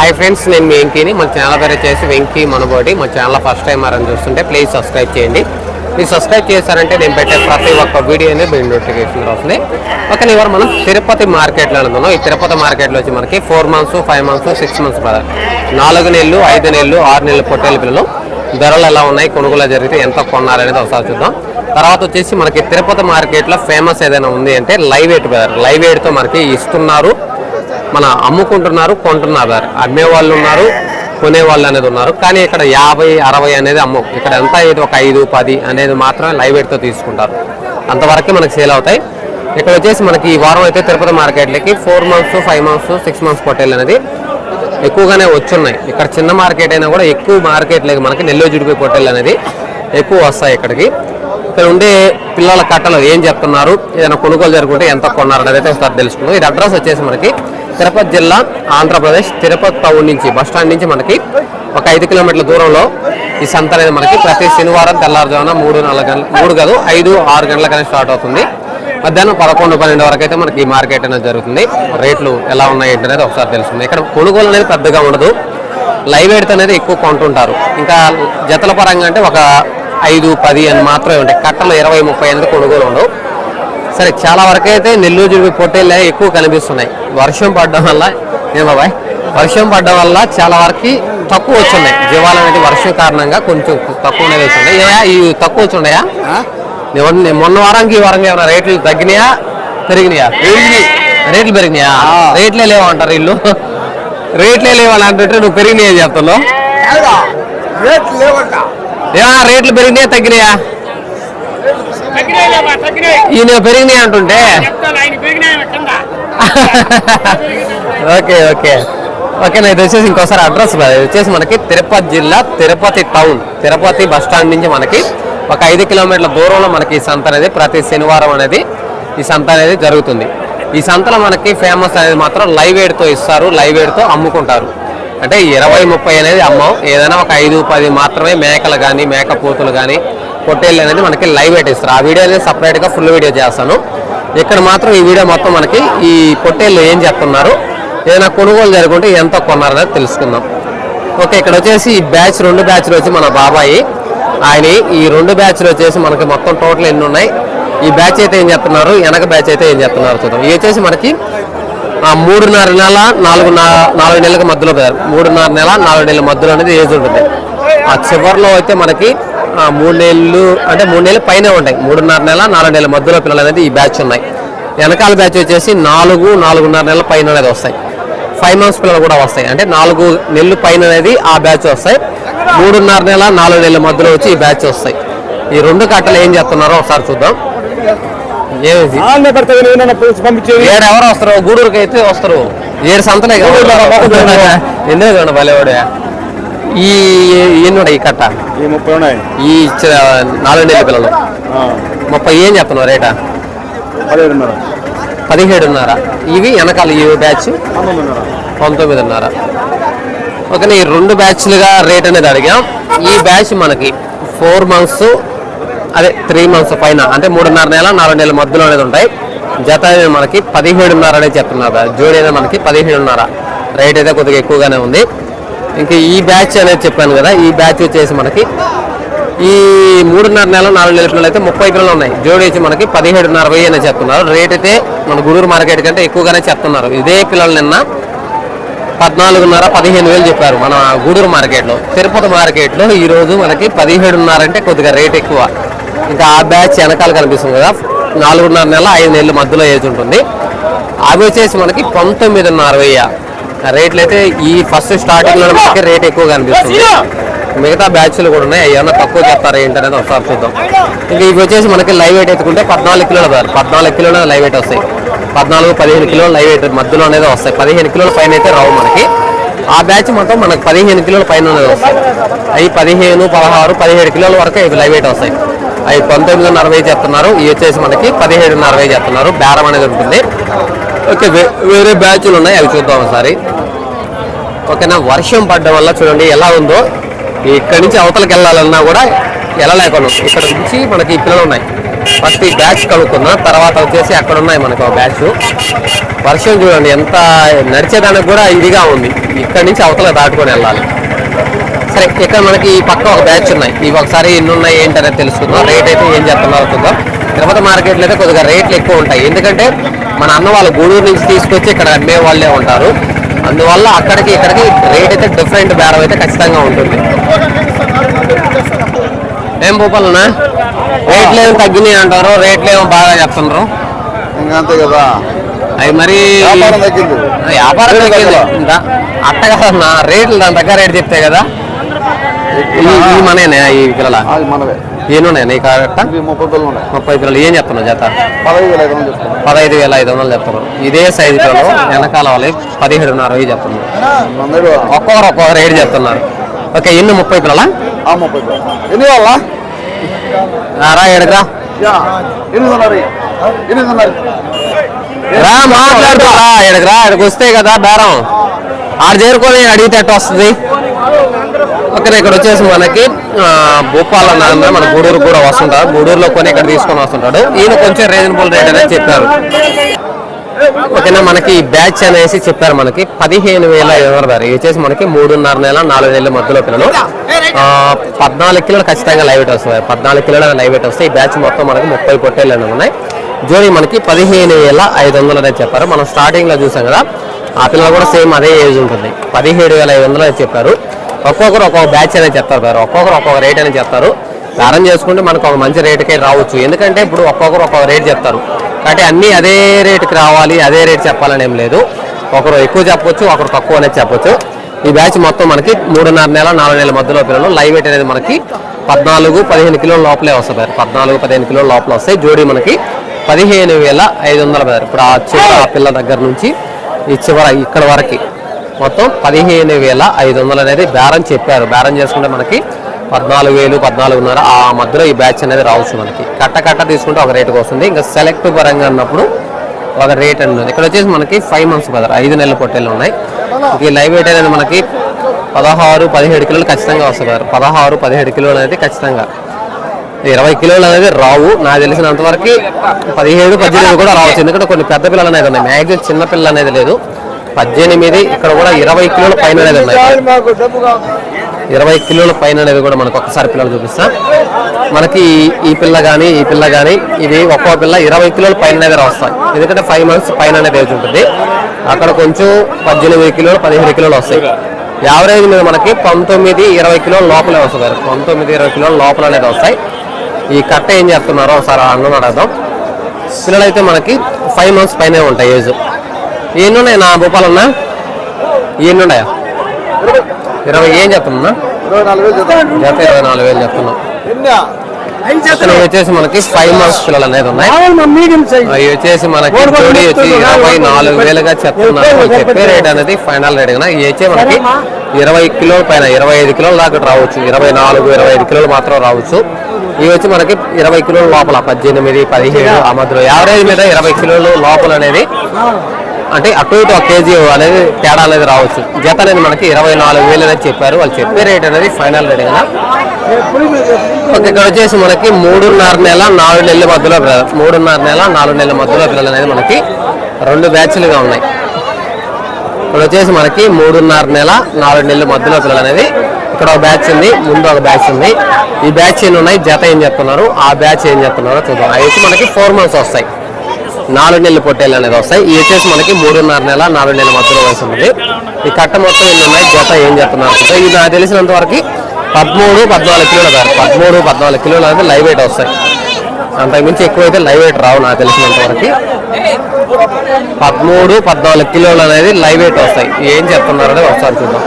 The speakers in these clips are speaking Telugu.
హాయ్ ఫ్రెండ్స్ నేను మీ వెంకీని. మన ఛానల్ పేరు వచ్చేసి వెంకీ మనబోటి. మా ఛానల్ ఫస్ట్ టైం అని చూస్తుంటే ప్లీజ్ సబ్స్క్రైబ్ చేయండి. మీరు సబ్స్క్రైబ్ చేశారంటే నేను పెట్టే ప్రతి ఒక్క వీడియో అనేది మీ నోటిఫికేషన్ వస్తుంది. ఓకే ఇవాళ మనం తిరుపతి మార్కెట్లో అనుకున్నాం ఈ తిరుపతి మార్కెట్లో వచ్చి మనకి four months five months six months brother నాలుగు నెలలు ఐదు నెలలు ఆరు నెలలు పొట్టేల పిల్లలు. ధరలు ఎలా ఉన్నాయి కొనుగోలు జరిగితే ఎంత కొన్నారనేది ఒకసారి చూద్దాం. తర్వాత వచ్చేసి మనకి తిరుపతి మార్కెట్లో ఫేమస్ ఏదైనా ఉంది అంటే లైవ్ ఎయిట్ బ్రదర్ లైవ్ ఎయిట్తో మనకి ఇస్తున్నారు. మన అమ్ముకుంటున్నారు కొంటున్నారు. అమ్మే వాళ్ళు ఉన్నారు కొనేవాళ్ళు అనేది ఉన్నారు. కానీ ఇక్కడ యాభై అరవై అనేది అమ్మ. ఇక్కడ ఎంత ఇది ఒక ఐదు పది అనేది మాత్రమే లైవ్ వెయిట్తో తీసుకుంటారు. అంతవరకే మనకి సేల్ అవుతాయి. ఇక్కడ వచ్చేసి మనకి ఈ వారం అయితే తిరుపతి మార్కెట్లకి four months five months six months పొట్టేలు అనేది ఎక్కువగానే వచ్చున్నాయి. ఇక్కడ చిన్న మార్కెట్ అయినా కూడా ఎక్కువ మార్కెట్లకి మనకి నెల్లూరు జుడిపి పొట్టేలు అనేది ఎక్కువ వస్తాయి ఇక్కడికి. ఇక్కడ ఉండే పిల్లల కట్టలు ఏం చెప్తున్నారు? ఏదైనా కొనుగోలు జరుగుతుంటే ఎంత కొన్నారు అనేది అయితే ఒకసారి తెలుసుకుందాం. ఇది అడ్రస్ వచ్చేసి మనకి తిరుపతి జిల్లా ఆంధ్రప్రదేశ్ తిరుపతి టౌన్ నుంచి బస్ స్టాండ్ నుంచి మనకి ఒక ఐదు కిలోమీటర్ల దూరంలో ఈ సంత అనేది మనకి ప్రతి శనివారం తెల్లారుజామున మూడు నాలుగు గంటల మూడు కాదు ఐదు ఆరు గంటలకనే స్టార్ట్ అవుతుంది. మధ్యాహ్నం పదకొండు పన్నెండు వరకు అయితే మనకి ఈ మార్కెట్ అనేది జరుగుతుంది. రేట్లు ఎలా ఉన్నాయి ఏంటి అనేది ఒకసారి తెలుస్తుంది ఇక్కడ కొనుగోలు అనేది పెద్దగా ఉండదు. లైవ్ ఎయిట్ అనేది ఎక్కువ కొంటుంటారు. ఇంకా జతల పరంగా అంటే ఒక ఐదు పది అని మాత్రమే ఉంటాయి. కట్టలు ఇరవై ముప్పై అనేది కొనుగోలు ఉండవు. సరే చాలా వరకు అయితే నెల్లూరు జుడిపి పొట్టేళ్ళే ఎక్కువ కనిపిస్తున్నాయి. వర్షం పడడం వల్ల ఏం బాబాయ్? వర్షం పడడం వల్ల చాలా వరకు తక్కువ వచ్చున్నాయి జీవాలు అనేది వర్షం కారణంగా కొంచెం తక్కువ ఏమయ్యా ఈ తక్కువ వచ్చున్నాయా నేను మొన్న వారానికి ఈ వారంగా ఏమైనా రేట్లు తగ్గినాయా? పెరిగినాయా? రేట్లు పెరిగినాయా? రేట్లే లేవంటారు ఇల్లు రేట్లే లేవని అంటుంటే నువ్వు పెరిగినాయని చెప్తున్నావు. ఏమన్నా రేట్లు పెరిగినాయా తగ్గినాయి. ఈయన పెరిగినాయి అంటుంటే. Okay okay. ఓకే ఇది వచ్చేసి ఇంకోసారి అడ్రస్ వచ్చేసి మనకి తిరుపతి జిల్లా Tirupati town Tirupati bus stand నుంచి మనకి ఒక ఐదు కిలోమీటర్ల దూరంలో మనకి ఈ సంత అనేది ప్రతి శనివారం అనేది ఈ సంత అనేది జరుగుతుంది. ఈ సంతలో మనకి ఫేమస్ అనేది మాత్రం లైవ్ ఎయిడ్తో ఇస్తారు లైవ్ ఎయిడ్తో అమ్ముకుంటారు. అంటే ఇరవై ముప్పై అనేది అమ్మం. ఏదైనా ఒక ఐదు పది మాత్రమే మేకలు కానీ మేక పోతులు కానీ పొట్టేళ్ళు అనేది మనకి లైవ్ వెయిట్ ఇస్తారు. ఆ వీడియో అనేది సపరేట్గా ఫుల్ వీడియో చేస్తాను. ఇక్కడ మాత్రం ఈ వీడియో మొత్తం మనకి ఈ పొట్టేళ్ళు ఏం చెప్తున్నారు? ఏదైనా కొనుగోలు జరుగుంటే ఎంత కొన్నారనేది తెలుసుకుందాం. ఓకే ఇక్కడ వచ్చేసి ఈ బ్యాచ్ రెండు బ్యాచ్లు వచ్చి మన బాబాయి ఆయన ఈ రెండు బ్యాచ్లు వచ్చేసి మనకి మొత్తం టోటల్ ఎన్ని ఉన్నాయి? ఈ బ్యాచ్ అయితే ఏం చెప్తున్నారు? వెనక బ్యాచ్ అయితే ఏం చెప్తున్నారు చూద్దాం. ఇది వచ్చేసి మనకి మూడున్నర నెల నాలుగు నాలుగు నెలలకు మధ్యలో మూడున్నర నెల నాలుగు నెలల మధ్యలో అనేది ఏజ్ ఉంటుంది. ఆ చివరిలో అయితే మనకి మూడు నెలలు అంటే మూడు నెలలు పైన ఉంటాయి మూడున్నర నెల నాలుగు నెలల మధ్యలో పిల్లలు అనేది ఈ బ్యాచ్ ఉన్నాయి. వెనకాల బ్యాచ్ వచ్చేసి నాలుగు నాలుగున్నర నెలల పైన అనేది వస్తాయి. ఫైవ్ మంత్స్ పిల్లలు కూడా వస్తాయి. అంటే నాలుగు నెలలు పైన అనేది ఆ బ్యాచ్ వస్తాయి. మూడున్నర నెల నాలుగు నెలల మధ్యలో వచ్చి ఈ బ్యాచ్ వస్తాయి. ఈ రెండు కట్టలు ఏం చెప్తున్నారో ఒకసారి చూద్దాం. ఏడు ఎవరు వస్తారు? గూడూరుకి అయితే వస్తారు. ఏడు సంతలే కదా. ఎందుకు భలేవాడే. ఈ ఎన్ని ఉన్నాయి ఈ కట్ట? ఈ ముప్పై ఉన్నాయి. ఈ నాలుగు నెలల పిల్లలు. ముప్పై ఏం చెప్తున్నారు రేటా? పదిహేడున్నర. పదిహేడున్నర. ఇవి వెనకాల ఈ బ్యాచ్? పంతొమ్మిదిన్నర. పంతొమ్మిదిన్నర. ఓకే ఈ రెండు బ్యాచ్లుగా రేట్ అనేది అడిగాం. ఈ బ్యాచ్ మనకి ఫోర్ మంత్స్ అదే త్రీ మంత్స్ పైన అంటే మూడున్నర నెల నాలుగు నెలల మధ్యలో అనేది ఉంటాయి. జత అనేది మనకి పదిహేడున్నర అనేది చెప్తున్నారు. జోడి అనేది మనకి పదిహేడున్నర. రేట్ అయితే కొద్దిగా ఎక్కువగానే ఉంది. ఇంకా ఈ బ్యాచ్ అనేది చెప్పాను కదా ఈ బ్యాచ్ వచ్చేసి మనకి ఈ మూడున్నర నెల నాలుగు నెలల పిల్లలు అయితే ముప్పై పిల్లలు ఉన్నాయి. జోడి వచ్చి మనకి పదిహేడున్నర వెయ్యి అని చెప్తున్నారు. రేట్ అయితే మన గుడూరు మార్కెట్ కంటే ఎక్కువగానే చెప్తున్నారు. ఇదే పిల్లలు నిన్న పద్నాలుగున్నర పదిహేను వేలు చెప్పారు మన గూడూరు మార్కెట్లో. తిరుపతి మార్కెట్లో ఈరోజు మనకి పదిహేడున్నర అంటే కొద్దిగా రేట్ ఎక్కువ. ఇంకా ఆ బ్యాచ్ వెనకాల కనిపిస్తుంది కదా నాలుగున్నర నెల ఐదు నెలల మధ్యలో ఏజ్ ఉంటుంది. అవి వచ్చేసి మనకి పంతొమ్మిదిన్నర వెయ్యి. రేట్లు అయితే ఈ ఫస్ట్ స్టార్టింగ్లో మనకి రేట్ ఎక్కువ కనిపిస్తుంది. మిగతా బ్యాచ్లు కూడా ఉన్నాయి. ఏమన్నా తక్కువ చెప్తారా ఏంటనేది ఒకసారి చూద్దాం. ఇంకా ఇవి వచ్చేసి మనకి లైవ్ వెయిట్ ఎత్తుకుంటే పద్నాలుగు కిలోలు కాదు పద్నాలుగు కిలోలు లైవ్ వెయిట్ వస్తాయి. పద్నాలుగు పదిహేను కిలోలు లైవ్ వెయిట్ మధ్యలో అనేది వస్తాయి. పదిహేను కిలోల పైన అయితే రావు మనకి. ఆ బ్యాచ్ మొత్తం మనకి పదిహేను కిలోల పైన అనేది వస్తాయి. అవి పదిహేను పదహారు పదిహేడు కిలోల వరకు ఇవి లైవ్ వెయిట్ వస్తాయి. అవి పంతొమ్మిదిన్నర వెయ్యి చెప్తున్నారు ఇవి వచ్చేసి మనకి పదిహేడున్నర వెయ్యి చెప్తున్నారు బేరం అనేది ఉంటుంది. ఓకే వేరే బ్యాచ్లు ఉన్నాయి. అవి చూద్దాం ఒకసారి. ఓకేనా వర్షం పడ్డం వల్ల చూడండి ఎలా ఉందో. ఇక్కడి నుంచి అవతలకి వెళ్ళాలన్నా కూడా వెళ్ళలేకుండా ఇక్కడ నుంచి మనకి ఈ పిల్లలు ఉన్నాయి. ఫస్ట్ ఈ బ్యాచ్ కనుక్కున్నా తర్వాత వచ్చేసి అక్కడ ఉన్నాయి మనకు ఒక బ్యాచ్ వర్షం చూడండి ఎంత నడిచేదానికి కూడా ఇదిగా ఉంది. ఇక్కడి నుంచి అవతల దాటుకొని వెళ్ళాలి. సరే ఇక్కడ మనకి ఈ పక్క ఒక బ్యాచ్ ఉన్నాయి. ఇవి ఒకసారి ఎన్ని ఉన్నాయి ఏంటనేది తెలుసుకుందాం. రేట్ అయితే ఏం చెప్తున్నారో చూద్దాం. తిరుపతి మార్కెట్లో అయితే కొద్దిగా రేట్లు ఎక్కువ ఉంటాయి. ఎందుకంటే మన అన్న వాళ్ళు గూడూరు నుంచి తీసుకొచ్చి ఇక్కడ అమ్మే వాళ్ళే ఉంటారు. అందువల్ల అక్కడికి ఇక్కడికి రేట్ అయితే డిఫరెంట్ బేరం అయితే ఖచ్చితంగా ఉంటుంది. ఏం భూపాలనా రేట్లు ఏమో తగ్గినాయి అంటారు? రేట్లు ఏమో బాగా చెప్తున్నారు అంతే కదా. అవి మరి వ్యాపారం తగ్గింది. అట్ట కదన్నా రేట్లు దాని తగ్గ రేట్ చెప్తాయి కదా. ఈ- ఈ మనేనా ఈ పిల్లల? మనవే. ఏనున్నాయి నీ కాట ఇవి ముప్పై పిల్లలు ఉన్నాయి. ముప్పై పిల్లలు. ఏం చెప్తున్నావు జత? పదహైదు వేల ఐదు వందలు చెప్తాను పదహైదు వేల ఐదు వందలు చెప్తున్నారు ఇదే సైజు పిల్లలు. వెనకాల వాళ్ళు పదిహేడున్నర వెయ్యి చెప్తున్నారు ఒక్కొక్కరు ఒక్కొక్క రేట్ చెప్తున్నారు ఓకే ఎన్ని ముప్పై పిల్లల? ఆ ముప్పై ఎన్ని వాళ్ళ రా ఎడకరా ఉన్నారు? రా మాట్లాడుతా రా ఇక్కడికి రా. ఇక్కడికి వస్తే కదా బేరం. ఆడ చేరుకొని అడిగితే ఎట్ట వస్తుంది? ఓకే ఇక్కడ వచ్చేసి మనకి భూపాల్ అన్న మన గూడూరు కూడా వస్తుంటారు. గూడూరులో కొని ఇక్కడ తీసుకొని వస్తుంటాడు. ఈయన కొంచెం రీజనబుల్ రేట్ అనేది చెప్పారు. ఓకేనా మనకి ఈ బ్యాచ్ అనేసి చెప్పారు మనకి. పదిహేను వేల ఐదు ధర ఇది వచ్చేసి మనకి మూడున్నర నెల నాలుగు నెలల మధ్యలో పిల్లలు. పద్నాలుగు కిలోలు ఖచ్చితంగా లైవ్ వెయిట్ వస్తుంది. పద్నాలుగు కిలోలు లైవ్ వెయిట్ వస్తాయి ఈ బ్యాచ్ మొత్తం మనకి ముప్పై పొట్టేళ్ళు ఉన్నాయి. జోడి మనకి పదిహేను వేల ఐదు వందలు అనేది చెప్పారు. మనం స్టార్టింగ్లో చూసాం కదా ఆ పిల్లలు కూడా సేమ్ అదే ఏజ్ ఉంటుంది. పదిహేడు వేల ఐదు వందలు అని చెప్పారు. ఒక్కొక్కరు ఒక్కొక్క బ్యాచ్ అనేది చెప్తారు సార్. ఒక్కొక్కరు ఒక్కొక్క రేట్ అనేది చెప్తారు. బేరం చేసుకుంటే మనకు ఒక మంచి రేటుకే రావచ్చు. ఎందుకంటే ఇప్పుడు ఒక్కొక్కరు ఒక్కొక్క రేట్ చెప్తారు. కాబట్టి అన్నీ అదే రేటుకి రావాలి అదే రేట్ చెప్పాలని ఏం లేదు. ఒకరు ఎక్కువ చెప్పొచ్చు ఒకరు తక్కువ అనేది చెప్పొచ్చు. ఈ బ్యాచ్ మొత్తం మనకి మూడున్నర నెల నాలుగు నెలల మధ్యలో పిల్లలు లైవ్ వెయిట్ అనేది మనకి పద్నాలుగు పదిహేను కిలోల లోపలే వస్తుంది సార్. పద్నాలుగు పదిహేను కిలోల లోపల వస్తాయి. జోడీ మనకి పదిహేను వేల ఐదు వందల సార్ ఇప్పుడు ఆ చివర ఆ పిల్ల దగ్గర నుంచి ఈ చివర ఇక్కడ వరకు మొత్తం పదిహేను వేల ఐదు వందలు అనేది బేరం చెప్పారు. బేరం చేసుకుంటే మనకి పద్నాలుగు వేలు పద్నాలుగున్నర ఆ మధ్యలో ఈ బ్యాచ్ అనేది రావచ్చు మనకి. కట్ట కట్ట తీసుకుంటే ఒక రేటుకి వస్తుంది. ఇంకా సెలెక్ట్ పరంగా అన్నప్పుడు ఒక రేట్ అనేది ఇక్కడ వచ్చేసి మనకి ఫైవ్ మంత్స్ బదర్ ఐదు నెలల పొట్టేలు ఉన్నాయి. ఈ లైవ్ వెయిట్ అనేది మనకి పదహారు పదిహేడు కిలోలు ఖచ్చితంగా వస్తుంది పదహారు పదిహేడు కిలోలు అనేది ఖచ్చితంగా. ఇరవై కిలోలు అనేది రావు. నాకు తెలిసినంత వరకు పదిహేడు పద్దెనిమిది కూడా రావచ్చు. ఎందుకంటే కొన్ని పెద్ద పిల్లలు అనేది ఉన్నాయి. మ్యాక్సిమం చిన్న పిల్లలు అనేది లేదు. పద్దెనిమిది ఇక్కడ కూడా ఇరవై కిలోల పైన అనేది ఉన్నాయి. ఇరవై కిలోల పైన అనేది కూడా మనకు ఒకసారి పిల్లలు చూపిస్తా. మనకి ఈ- పిల్ల కానీ ఈ పిల్ల కానీ ఇది ఒక్కో పిల్ల ఇరవై కిలోల పైన అనేది వస్తాయి ఎందుకంటే ఫైవ్ మంత్స్ పైన అనేది ఏజ్ ఉంటుంది. అక్కడ కొంచెం పద్దెనిమిది కిలోలు పదిహేడు కిలోలు వస్తాయి. యావరేజ్ మీద మనకి పంతొమ్మిది ఇరవై కిలోల లోపలే వస్తుంది పంతొమ్మిది ఇరవై కిలోల లోపల అనేది వస్తాయి. ఈ కట్ట ఏం చేస్తున్నారో ఒకసారి అన్నం అడగదాం. పిల్లలు అయితే మనకి ఫైవ్ మంత్స్ పైనే ఉంటాయి ఏజ్ ఎన్ని నా భూపాలన్నా ఎన్ని ఉన్నాయా ఇరవై ఏం చెప్తున్నా జత ఇరవై నాలుగు వేలు చెప్తున్నాం వచ్చేసి మనకి ఫైవ్ మంత్స్ పిల్లలు అనేది ఉన్నాయి. అవి వచ్చేసి మనకి జోడి వచ్చి ఇరవై నాలుగు వేలుగా చెప్తున్నారు. చెప్పే రేట్ అనేది ఫైనల్ రేట్ కదా. ఇవి వచ్చి మనకి ఇరవై కిలోల పైన ఇరవై ఐదు కిలోల దాకా రావచ్చు. ఇరవై నాలుగు ఇరవై ఐదు కిలోలు మాత్రం రావచ్చు. ఇవి వచ్చి మనకి ఇరవై కిలోల లోపల పద్దెనిమిది పదిహేడు ఆ మధ్యలో యావరేజ్ మీద ఇరవై కిలోలు లోపల అనేది అంటే అటు ఇటు ఒక కేజీ అనేది తేడా అనేది రావచ్చు. జత అనేది మనకి ఇరవై నాలుగు వేలు అనేది చెప్పారు. వాళ్ళు చెప్పే రేట్ అనేది ఫైనల్ రేట్ కదా. ఓకే, ఇక్కడ వచ్చేసి మనకి మూడున్నర నెల నాలుగు నెలల మధ్యలో మూడున్నర నెల నాలుగు నెలల మధ్యలో పిల్లలు అనేది మనకి రెండు బ్యాచ్లుగా ఉన్నాయి. ఇక్కడ వచ్చేసి మనకి మూడున్నర నెల నాలుగు నెలల మధ్యలో పిల్లలు అనేది ఇక్కడ ఒక బ్యాచ్ ఉంది ముందు ఒక బ్యాచ్ ఉంది. ఈ బ్యాచ్ ఎన్ని ఉన్నాయి? జత ఏం చెప్తున్నారు? ఆ బ్యాచ్ ఏం చెప్తున్నారో చూద్దాం. అయితే మనకి ఫోర్ మంత్స్ వస్తాయి. నాలుగు నెలల పొట్టేళ్ళు అనేది వస్తాయి. ఇవి వచ్చేసి మనకి మూడున్నర నెల నాలుగు నెలల మధ్యలో వయసు ఉంది. ఈ కట్ట మొత్తం ఎన్ని ఉన్నాయి? జత ఏం చెప్తున్నారు చూద్దాం. ఇది నాకు తెలిసినంత వరకు పదమూడు పద్నాలుగు కిలోలు కాదు. పదమూడు పద్నాలుగు కిలోలు అనేది లైవ్ వెయిట్ వస్తాయి. అంతకుమించి ఎక్కువ అయితే లైవ్ వెయిట్ రావు నాకు తెలిసినంత వరకు. పదమూడు పద్నాలుగు కిలోలు అనేది లైవ్ వెయిట్ వస్తాయి. ఏం చెప్తున్నారు అనేది ఒకసారి చూద్దాం.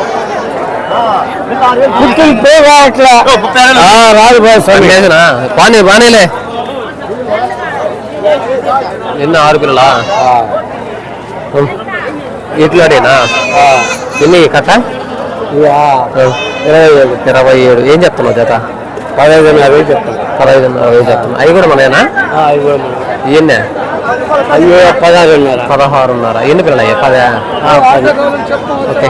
రాదు బానే బానేలే. ఎన్న ఆరు పిల్లలా? ఇట్లాడేనా? ఎన్ని కట్ట ఇరవై ఏడు. ఇరవై ఏడు. ఏం చెప్తున్నావు జత? పదహైదు వేలు చెప్తాను పదహైదున్నర వేలు చెప్తున్నా. అవి కూడా మనయేనా? అవి కూడా ఇవన్నీ అవి పదహారున్నర. పదహారున్నర. ఎన్ని పిల్లలు అయ్యా పదే. ఓకే.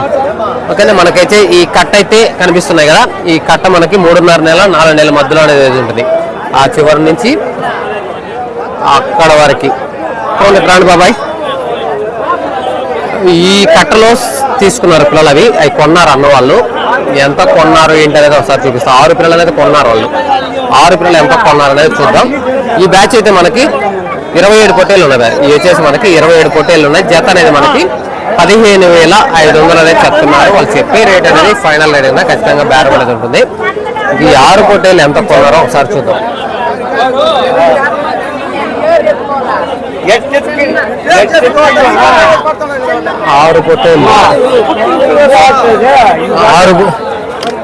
ఓకేనే మనకైతే ఈ కట్ట అయితే కనిపిస్తున్నాయి కదా. ఈ కట్ట మనకి మూడున్నర నెల నాలుగు నెలల మధ్యలో అనేది ఉంటుంది. ఆ చివరి నుంచి అక్కడ వరకు. అవును రాండి బాబాయ్. ఈ కట్టలో తీసుకున్నారు పిల్లలు అవి. అవి కొన్నారు అన్న వాళ్ళు. ఎంత కొన్నారు ఏంటి అనేది ఒకసారి చూపిస్తాం. ఆరు పిల్లలు అనేది కొన్నారు వాళ్ళు. ఆరు పిల్లలు ఎంత కొన్నారు అనేది చూద్దాం. ఈ బ్యాచ్ అయితే మనకి ఇరవై ఏడు పొట్టేలు ఉన్నాయి ఇవి వచ్చేసి మనకి ఇరవై ఏడు పొట్టేళ్ళు ఉన్నాయి. జత అనేది మనకి పదిహేను వేల ఐదు వందలు అనేది చెప్తున్నారు. వాళ్ళు చెప్పే రేట్ అనేది ఫైనల్ రేట్ అయినా ఖచ్చితంగా బేరం అనేది ఉంటుంది. ఈ ఆరు పొట్టేళ్ళు ఎంత కొన్నారో ఒకసారి చూద్దాం. ఆరు పొట్టేళ్ళు. ఆరు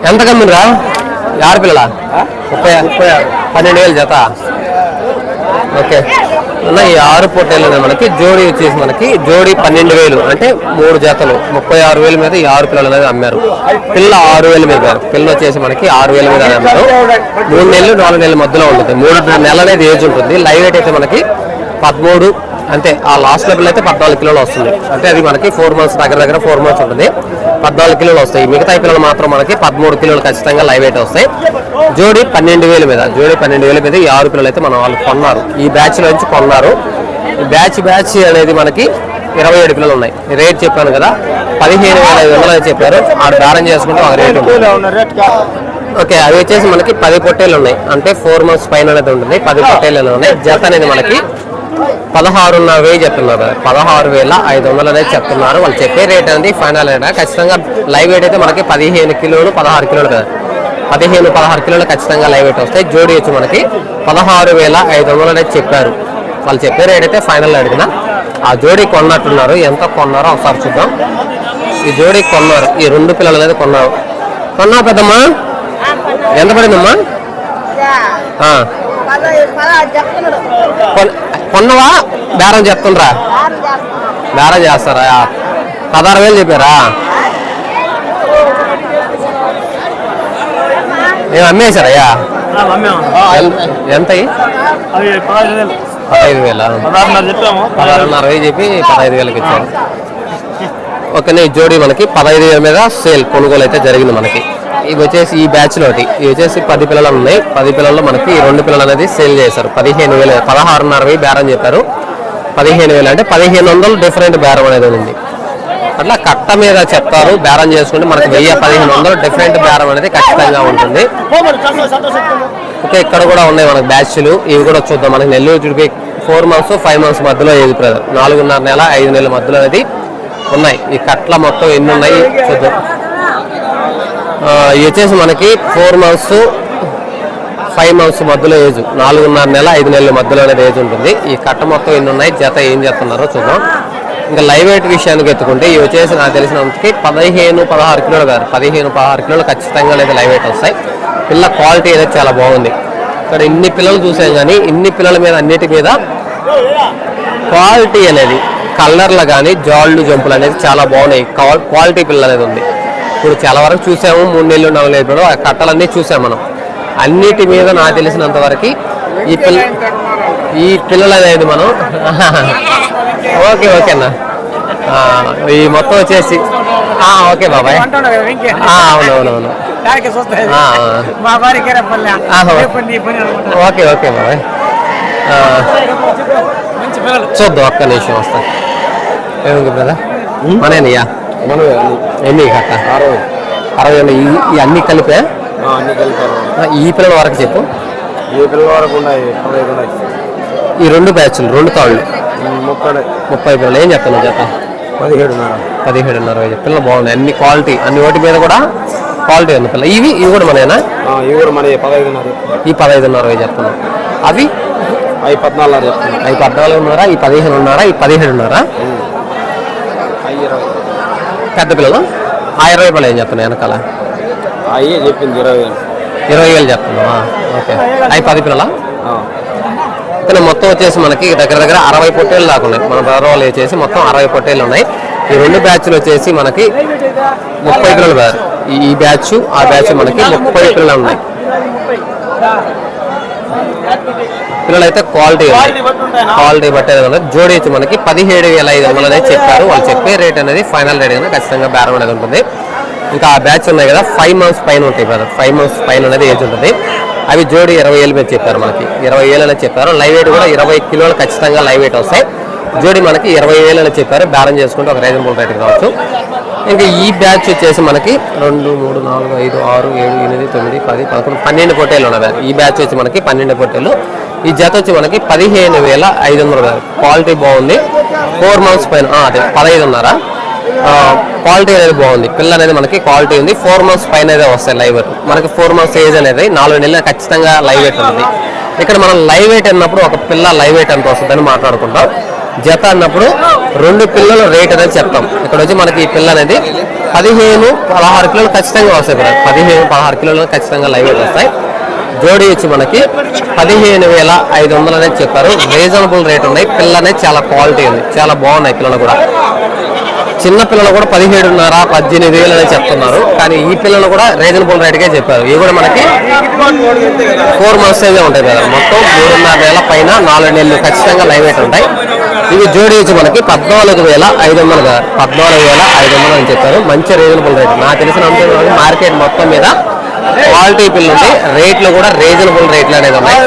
ఎంత కమ్మిరా ఆరు పిల్లల? ముప్పై ముప్పై పన్నెండు వేలు జత. ఓకే. అన్న ఈ ఆరు పొట్టేళ్ళు మనకి. జోడీ వచ్చేసి మనకి జోడీ పన్నెండు వేలు. అంటే మూడు జతలు. ముప్పై ఆరు వేల మీద ఈ ఆరు పిల్లలు అనేది అమ్మారు. పిల్ల ఆరు వేల మీద పిల్ల వచ్చేసి మనకి ఆరు వేల మీద అమ్మారు. మూడు నెలలు నాలుగు నెలల మధ్యలో ఉంటుంది. మూడు నెలల అనేది ఏజ్ ఉంటుంది. లైవ్ వెయిట్ అయితే మనకి పదమూడు అంటే ఆ లాస్ట్ లెవెల్ అయితే పద్నాలుగు కిలోలు వస్తుంది. అంటే అది మనకి ఫోర్ మంత్స్ దగ్గర దగ్గర ఫోర్ మంత్స్ ఉంటుంది. పద్నాలుగు కిలోలు వస్తాయి. మిగతా పిల్లలు మాత్రం మనకి పదమూడు కిలోలు ఖచ్చితంగా లైవ్ వెయిట్ వస్తాయి. జోడి పన్నెండు వేల మీద జోడి పన్నెండు వేల మీద ఈ ఆరు పిల్లలు అయితే మన వాళ్ళు కొన్నారు. ఈ బ్యాచ్లో నుంచి కొన్నారు. ఈ బ్యాచ్ బ్యాచ్ అనేది మనకి ఇరవై ఏడు పిల్లలు ఉన్నాయి. రేట్ చెప్పాను కదా పదిహేను వేల ఐదు వందలు అని చెప్పారు. ఆడ దారం చేసుకుంటే ఒక రేట్ ఓకే అవి వచ్చేసి మనకి పది పొట్టేలు ఉన్నాయి. అంటే ఫోర్ మంత్స్ పైన అనేది ఉంటుంది. పది పొట్టేలు ఉన్నాయి. జత అనేది మనకి పదహారున్నర వెయ్యి చెప్తున్నారు. పదహారు వేల ఐదు వందలు అనేది చెప్తున్నారు. వాళ్ళు చెప్పే రేట్ అనేది ఫైనల్ రేట్? ఖచ్చితంగా లైవ్ వెయిట్ అయితే మనకి పదిహేను కిలోలు పదహారు కిలోలు కదా. పదిహేను పదహారు కిలోలు ఖచ్చితంగా లైవ్ వెయిట్ వస్తాయి. జోడీ వచ్చి మనకి పదహారు వేల ఐదు వందలు అనేది చెప్పారు. వాళ్ళు చెప్పే రేట్ అయితే ఫైనల్ అడిగిన. ఆ జోడీ కొన్నట్టున్నారు. ఎంత కొన్నారో ఒకసారి చూద్దాం. ఈ జోడీ కొన్నారు. ఈ రెండు పిల్లలు అనేది కొన్నారు. కొన్నా పెద్దమ్మా? ఎంత పడిందమ్మా? కొన్నవా? బేరం చెప్తుండ్రా. బేరం చేస్తారా? పదహారు వేలు చెప్పారా? ఏం అమ్మేశారయ్యా ఎంత పదహైదు వేలు. పదహారున్నర వేలు చెప్పి పదహైదు వేలకి ఇచ్చారు. ఓకే ఈ జోడీ మనకి పదహైదు వేల మీద సేల్ కొనుగోలు అయితే జరిగింది మనకి. ఇవి వచ్చేసి ఈ బ్యాచ్లో ఒకటి ఇవి వచ్చేసి పది పిల్లలు ఉన్నాయి. పది పిల్లల్లో మనకి రెండు పిల్లలు అనేది సేల్ చేశారు. పదిహేను వేలు పదహారున్నర వెయ్యి బేరం చెప్పారు. పదిహేను వేలు అంటే పదిహేను వందలు డిఫరెంట్ బేరం అనేది ఉంది. అట్లా కట్ట మీద చెప్తారు. బేరం చేసుకుంటే మనకి వెయ్యి పదిహేను వందలు డిఫరెంట్ బేరం అనేది ఖచ్చితంగా ఉంటుంది. ఓకే ఇక్కడ కూడా ఉన్నాయి మనకి బ్యాచ్లు ఇవి కూడా చూద్దాం. మనకి నెల్లూరు చుడిపి ఫోర్ మంత్స్ ఫైవ్ మంత్స్ మధ్యలో ఏది బ్రదర్ నాలుగున్నర నెల ఐదు నెలల మధ్యలో అనేది ఉన్నాయి. ఈ కట్ల మొత్తం ఎన్ని ఉన్నాయి? చూద్దాం. ఆ, ఇవి వచ్చేసి మనకి ఫోర్ మంత్స్ ఫైవ్ మంత్స్ మధ్యలో ఏజ్ నాలుగున్నర నెల ఐదు నెలల మధ్యలో అనేది ఏజ్ ఉంటుంది. ఈ కట్ట మొత్తం ఎన్ని ఉన్నాయి జత ఏం చేస్తున్నారో చూద్దాం. ఇంకా లైవ్ వెయిట్ విషయానికి ఎత్తుకుంటే ఇవి వచ్చేసి నాకు తెలిసినంతకి పదిహేను పదహారు కిలోలు కాదు పదిహేను పదహారు కిలోలు ఖచ్చితంగా అనేది లైవ్ వెయిట్ వస్తాయి. పిల్ల క్వాలిటీ అనేది చాలా బాగుంది. ఇక్కడ ఇన్ని పిల్లలు చూసాం కానీ ఇన్ని పిల్లల మీద అన్నిటి మీద క్వాలిటీ అనేది కలర్లు కానీ జాళ్ళు జంపులు అనేది చాలా బాగున్నాయి. క్వాలిటీ పిల్లలు అనేది ఉంది. ఇప్పుడు చాలా వరకు చూసాము మూడు నెలలు నాలుగు నెలలు ఆ కట్టలన్నీ చూసాం మనం. అన్నిటి మీద నాకు తెలిసినంత వరకు ఈ పిల్ల ఈ పిల్లలు అనేది మనం. ఓకే ఓకే అన్న. ఈ మొత్తం వచ్చేసి ఓకే బాబాయ్. అవునవునవును. ఓకే. ఓకే బాబాయ్. చూద్దాం ఒక్క నిమిషం వస్తా. ఏముంది బ్రదర్ మనేనయ్యా ఎన్ని కట్ట అరవై. అరవై ఎన్ని? ఈ ఈ అన్ని కలిపే? అన్ని కలిపారు. ఈ పిల్లల వరకు చెప్పు. ఏ పిల్లల వరకు ఉన్నాయి. ఉన్నాయి. ఈ రెండు బ్యాచ్లు రెండు తాళ్ళు. ముప్పై. ముప్పై పిల్లలు. ఏం చెప్తాను జత? పదిహేడున్నర పదిహేడున్నర పిల్లలు బాగున్నాయి. అన్ని క్వాలిటీ అన్ని వాటి మీద కూడా క్వాలిటీ ఉంది పిల్ల ఇవి ఇవి కూడా మనేనా ఇవి కూడా మన పదహైదున్నర ఈ పదహైదున్నర చెప్తున్నాం అవి? అవి పద్నాలుగున్నర చెప్తున్నా. అవి పద్నాలుగున్నర ఈ పదిహేనున్నర ఈ పదిహేడున్నర. అవి ఇరవై. పెద్ద పిల్లలు? ఆ ఇరవై పిల్లలు ఏం చెప్తున్నాయి వెనకాల? అవి చెప్పింది ఇరవై వేలు. ఇరవై వేలు చెప్తున్నావా ఓకే. అవి పది పిల్లల? ఇక్కడ మొత్తం వచ్చేసి మనకి దగ్గర దగ్గర అరవై పొట్టేళ్ళు దాకా ఉన్నాయి. మన బ్రదర్ వాళ్ళు వచ్చేసి మొత్తం అరవై పొట్టేళ్ళు ఉన్నాయి. ఈ రెండు బ్యాచ్లు వచ్చేసి మనకి ముప్పై పిల్లలు ఈ బ్యాచ్ ఆ బ్యాచ్ మనకి ముప్పై పిల్లలు ఉన్నాయి. పిల్లలు అయితే క్వాలిటీ క్వాలిటీ బట్టే ఉంది జోడీ వచ్చి మనకి పదిహేడు వేల ఐదు వందలు అనేది చెప్పారు. వాళ్ళు చెప్పే రేట్ అనేది ఫైనల్ రేట్ అనేది ఖచ్చితంగా బేరం అనేది ఉంటుంది. ఇంకా ఆ బ్యాచ్ ఉన్నాయి కదా ఫైవ్ మంత్స్ పైన ఉంటాయి బ్రదర్. ఫైవ్ మంత్స్ పైన అనేది ఏజ్ ఉంటుంది. అవి జోడి ఇరవై ఏళ్ళు మీద చెప్పారు మనకి. ఇరవై ఏళ్ళని చెప్పారు. లైవ్ వెయిట్ కూడా ఇరవై కిలోలు ఖచ్చితంగా లైవ్ వెయిట్ వస్తాయి. జోడి మనకి ఇరవై ఏళ్ళని చెప్పారు. బ్యాలెన్స్ చేసుకుంటే ఒక రీజనబుల్ రేట్ కావచ్చు. ఇంకా ఈ బ్యాచ్ వచ్చేసి మనకి రెండు మూడు నాలుగు ఐదు ఆరు ఏడు ఎనిమిది తొమ్మిది పది పదకొండు పన్నెండు పొట్టేలు ఉన్నాయి ఈ బ్యాచ్ వచ్చి మనకి పన్నెండు పొట్టేలు ఈ జత వచ్చి మనకి పదిహేను వేల ఐదు వందలు క్వాలిటీ బాగుంది. ఫోర్ మంత్స్ పైన అదే పదహైదున్నర. క్వాలిటీ అనేది బాగుంది. పిల్ల అనేది మనకి క్వాలిటీ ఉంది. ఫోర్ మంత్స్ పైన అయితే వస్తాయి లైవ్ వెయిట్ మనకి ఫోర్ మంత్స్ ఏజ్ అనేది నాలుగు నెలలు ఖచ్చితంగా లైవ్ వెయిట్ ఉంది. ఇక్కడ మనం లైవ్ వెయిట్ అన్నప్పుడు ఒక పిల్ల లైవ్ వెయిట్ ఎంత వస్తుందని మాట్లాడుకుంటాం. జత అన్నప్పుడు రెండు పిల్లల రేట్ అనేది చెప్తాం. ఇక్కడ వచ్చి మనకి ఈ పిల్ల అనేది పదిహేను పదహారు కిలోలు ఖచ్చితంగా వస్తాయి బ్రదర్. పదిహేను పదహారు కిలోలు ఖచ్చితంగా లైవ్ వస్తాయి. జోడీ వచ్చి మనకి పదిహేను వేల ఐదు వందలు అనేది చెప్పారు. రీజనబుల్ రేట్ ఉన్నాయి. పిల్ల అనేది చాలా క్వాలిటీ ఉంది. చాలా బాగున్నాయి పిల్లలు కూడా. చిన్న పిల్లలు కూడా పదిహేడున్నర పద్దెనిమిది వేలు అనేది చెప్తున్నారు. కానీ ఈ పిల్లలు కూడా రీజనబుల్ రేట్గా చెప్పారు. ఇవి కూడా మనకి ఫోర్ మంత్స్ అయితే ఉంటాయి కదా మొత్తం మూడున్నర వేల పైన నాలుగు నెలలు ఖచ్చితంగా లైవ్ అయితే ఉంటాయి. ఇవి జోడించి వచ్చి మనకి పద్నాలుగు వేల ఐదు వందలు కదా. పద్నాలుగు వేల ఐదు వందలు అని చెప్పారు. మంచి రీజనబుల్ రేట్ నాకు తెలిసిన అంశం మార్కెట్ మొత్తం మీద క్వాలిటీ పిల్లు ఉంది. రేట్లు కూడా రీజనబుల్ రేట్లు అనేది ఉన్నాయి.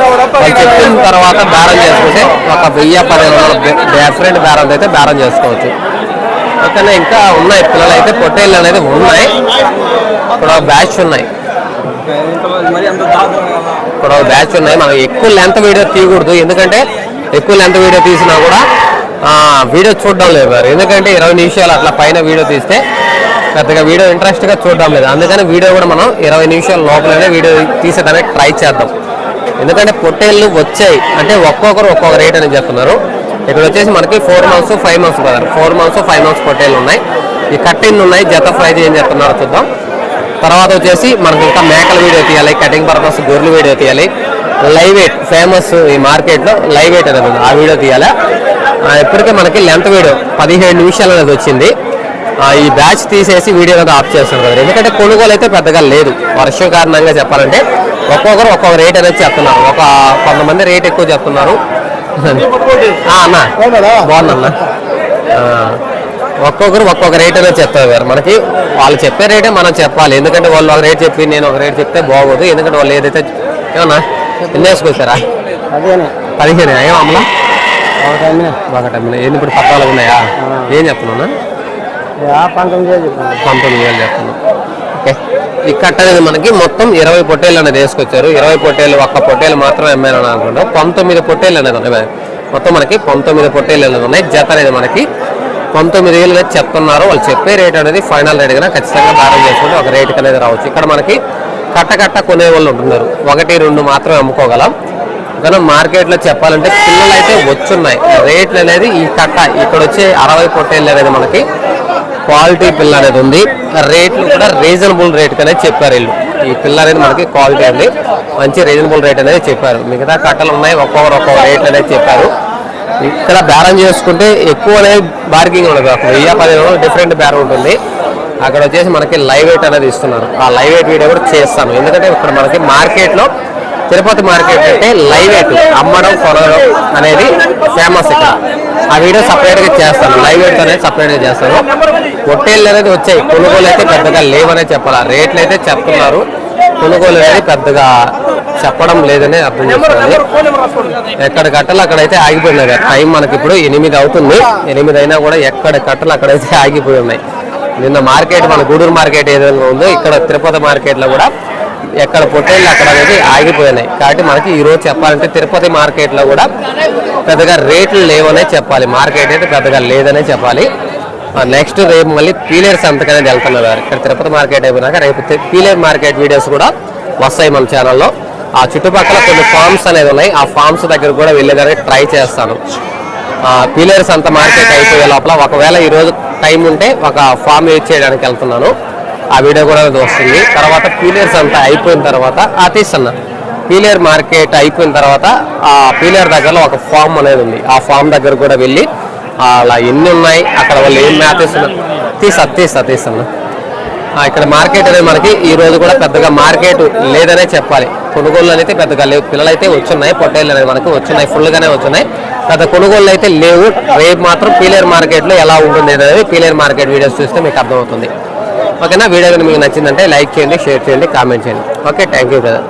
వాళ్ళు చెప్పిన తర్వాత బేరం చేసుకుంటే ఒక వెయ్యి పదిహేను వందల డిఫరెంట్ బేరం అయితే బేరం చేసుకోవచ్చు. ఓకేనా? ఇంకా ఉన్నాయి. పిల్లలు అయితే పొట్టేళ్ళు అనేది ఉన్నాయి. ఇక్కడ బ్యాచ్ ఉన్నాయి. ఇక్కడ బ్యాచ్ ఉన్నాయి. మనం ఎక్కువ లెంత్ వీడియో తీయకూడదు. ఎందుకంటే ఎక్కువ లెంత్ వీడియో తీసినా కూడా వీడియో చూడడం లేదు మరి ఎందుకంటే ఇరవై నిమిషాలు అట్లా పైన వీడియో తీస్తే పెద్దగా వీడియో ఇంట్రెస్ట్గా చూడడం లేదు. అందుకని వీడియో కూడా మనం ఇరవై నిమిషాల లోపలనే వీడియో తీసేదానికి ట్రై చేద్దాం. ఎందుకంటే పొట్టేళ్ళు వచ్చాయి. అంటే ఒక్కొక్కరు ఒక్కొక్క రేట్ అని చెప్తున్నారు. ఇక్కడ వచ్చేసి మనకి ఫోర్ మంత్స్ ఫైవ్ మంత్స్ కదా ఫోర్ మంత్స్ ఫైవ్ మంత్స్ పొట్టేళ్ళు ఉన్నాయి. ఈ కట్టిన్ ఉన్నాయి. జత ఫ్రై ఏం చెప్తున్నారు చూద్దాం. తర్వాత వచ్చేసి మనకి ఇంకా మేకల వీడియో తీయాలి. కటింగ్ పర్పస్ గొర్రెలు వీడియో తీయాలి. లైవ్ ఎయిట్ ఫేమస్ ఈ మార్కెట్లో లైవ్ ఎయిట్ అనేది ఆ వీడియో తీయాలి? ఇప్పటికే మనకి లెంత్ వీడియో పదిహేడు నిమిషాలు అనేది వచ్చింది. ఈ బ్యాచ్ తీసేసి వీడియో అనేది ఆఫ్ చేస్తాను కదా. ఎందుకంటే కొనుగోలు అయితే పెద్దగా లేదు. వర్షం కారణంగా చెప్పాలంటే ఒక్కొక్కరు ఒక్కొక్క రేట్ అనేది చెప్తున్నారు. ఒక కొంతమంది రేట్ ఎక్కువ చెప్తున్నారు. అన్న. బాగుందన్న. ఒక్కొక్కరు ఒక్కొక్క రేట్ అనేది చెప్తారు మనకి వాళ్ళు చెప్పే రేటే మనం చెప్పాలి. ఎందుకంటే వాళ్ళు ఒక రేట్ చెప్పి నేను ఒక రేట్ చెప్తే బాగోదు. ఎందుకంటే వాళ్ళు ఏదైతే ఏమన్నా? ఎన్ని వేసుకొచ్చారా? పదిహేను. ఏం అమ్మినా ఏంది ఇప్పుడు పద్నాలుగు ఉన్నాయా? ఏం చెప్తున్నా పంతొమ్మిది వేలు చెప్పాను. పంతొమ్మిది వేలు చెప్తున్నా ఓకే. ఈ కట్ట అనేది మనకి మొత్తం ఇరవై పొట్టేళ్ళు అనేది వేసుకొచ్చారు. ఇరవై పొట్టేళ్ళు ఒక్క పొట్టేళ్ళు మాత్రం అమ్మారని అనుకుంటా. పంతొమ్మిది పొట్టేళ్ళు అనేది ఉన్నాయి మొత్తం మనకి పంతొమ్మిది పొట్టేళ్ళు అనేది ఉన్నాయి. జత అనేది మనకి పంతొమ్మిది వేలు అనేది చెప్తున్నారు. వాళ్ళు చెప్పే రేట్ అనేది ఫైనల్ రేట్ కన్నా ఖచ్చితంగా బేరం చేసుకుంటే ఒక రేట్ అనేది రావచ్చు. ఇక్కడ మనకి కట్ట కట్ట కొనే వాళ్ళు ఉంటున్నారు. ఒకటి రెండు మాత్రమే అమ్ముకోగలం. కానీ మార్కెట్లో చెప్పాలంటే పిల్లలు అయితే వచ్చున్నాయి. రేట్లు అనేది ఈ కట్ట ఇక్కడ వచ్చే అరవై పొట్టేళ్ళు అనేది మనకి క్వాలిటీ పిల్ల అనేది ఉంది. రేట్లు కూడా రీజనబుల్ రేట్ అనేది చెప్పారు వీళ్ళు. ఈ పిల్ల అనేది మనకి క్వాలిటీ అండి. మంచి రీజనబుల్ రేట్ అనేది చెప్పారు. మిగతా కట్టలు ఉన్నాయి ఒక్కొక్కరు ఒక్కొక్క రేట్ అనేది చెప్పారు. ఇక్కడ బేరం చేసుకుంటే ఎక్కువ అనేది బార్గింగ్ ఉండదు. ఒక వెయ్యి పదిహేను డిఫరెంట్ బేరం ఉంటుంది. అక్కడ వచ్చేసి మనకి లైవ్ వెయిట్ అనేది ఇస్తున్నారు. ఆ లైవ్ వెయిట్ వీడియో కూడా చేస్తాను. ఎందుకంటే ఇక్కడ మనకి మార్కెట్లో తిరుపతి మార్కెట్ అంటే లైవ్ ఎట్? అమ్మడం కొనడం అనేది ఫేమస్ ఇక్కడ. ఆ వీడియో సపరేట్గా చేస్తాను. లైవ్ ఎట్ అనేది సపరేట్గా చేస్తాను. పొట్టేళ్ళు అనేది వచ్చాయి. కొనుగోలు అయితే పెద్దగా లేవనే చెప్పాలి. రేట్లు అయితే చెప్తున్నారు. కొనుగోలు అనేది పెద్దగా చెప్పడం లేదని అర్థం చేసుకోవాలి. ఎక్కడ కట్టలు అక్కడైతే ఆగిపోయినాయి. కదా. టైం మనకి ఇప్పుడు ఎనిమిది అవుతుంది. ఎనిమిది అయినా కూడా ఎక్కడ కట్టలు అక్కడైతే ఆగిపోయి ఉన్నాయి. నిన్న మార్కెట్ మన గూడూరు మార్కెట్ ఏ విధంగా ఉందో ఇక్కడ తిరుపతి మార్కెట్లో కూడా ఎక్కడ పుట్టేళ్ళు అక్కడ అనేది ఆగిపోయినాయి. కాబట్టి మనకి ఈరోజు చెప్పాలంటే తిరుపతి మార్కెట్లో కూడా పెద్దగా రేట్లు లేవనే చెప్పాలి. మార్కెట్ అయితే పెద్దగా లేదనే చెప్పాలి. నెక్స్ట్ రేపు మళ్ళీ పీలేరు సంతకి అనేది వెళ్తున్నారు. ఇక్కడ తిరుపతి మార్కెట్ అయిపోయినాక రేపు తి- పీలేరు మార్కెట్ వీడియోస్ కూడా వస్తాయి మన ఛానల్లో. ఆ చుట్టుపక్కల కొన్ని ఫార్మ్స్ అనేది ఉన్నాయి. ఆ ఫార్మ్స్ దగ్గర కూడా వెళ్ళేదానికి ట్రై చేస్తాను. ఆ, పీలేరు సంత మార్కెట్ అయిపోయే లోపల ఒకవేళ ఈరోజు టైం ఉంటే ఒక ఫామ్ యూజ్ చేయడానికి వెళ్తున్నాను. ఆ వీడియో కూడా వస్తుంది. తర్వాత పీలియర్స్ అంతా అయిపోయిన తర్వాత ఆ తీస్తున్నా. పీలియర్ మార్కెట్ అయిపోయిన తర్వాత ఆ పీలియర్ దగ్గరలో ఒక ఫామ్ అనేది ఉంది. ఆ ఫామ్ దగ్గర కూడా వెళ్ళి అలా ఎన్ని ఉన్నాయి అక్కడ వాళ్ళు ఏం మ్యాథ్ ఇస్తున్నారు తీసా తీసా తీస్తున్నా. ఇక్కడ మార్కెట్ అనేది మనకి ఈ రోజు కూడా పెద్దగా మార్కెట్ లేదనే చెప్పాలి. కొనుగోళ్ళు అయితే పెద్దగా లేవు. పిల్లలు అయితే వచ్చున్నాయి పొట్టేళ్ళు అనేది మనకి వచ్చున్నాయి ఫుల్గానే వచ్చున్నాయి. పెద్ద కొనుగోళ్ళు అయితే లేవు. రేపు మాత్రం పీలేర్ మార్కెట్లో ఎలా ఉంటుంది అనేది పీలేర్ మార్కెట్ వీడియోస్ చూస్తే మీకు అర్థమవుతుంది. ఓకేనా? వీడియో మీకు నచ్చిందంటే లైక్ చేయండి షేర్ చేయండి కామెంట్ చేయండి. Okay thank you brother.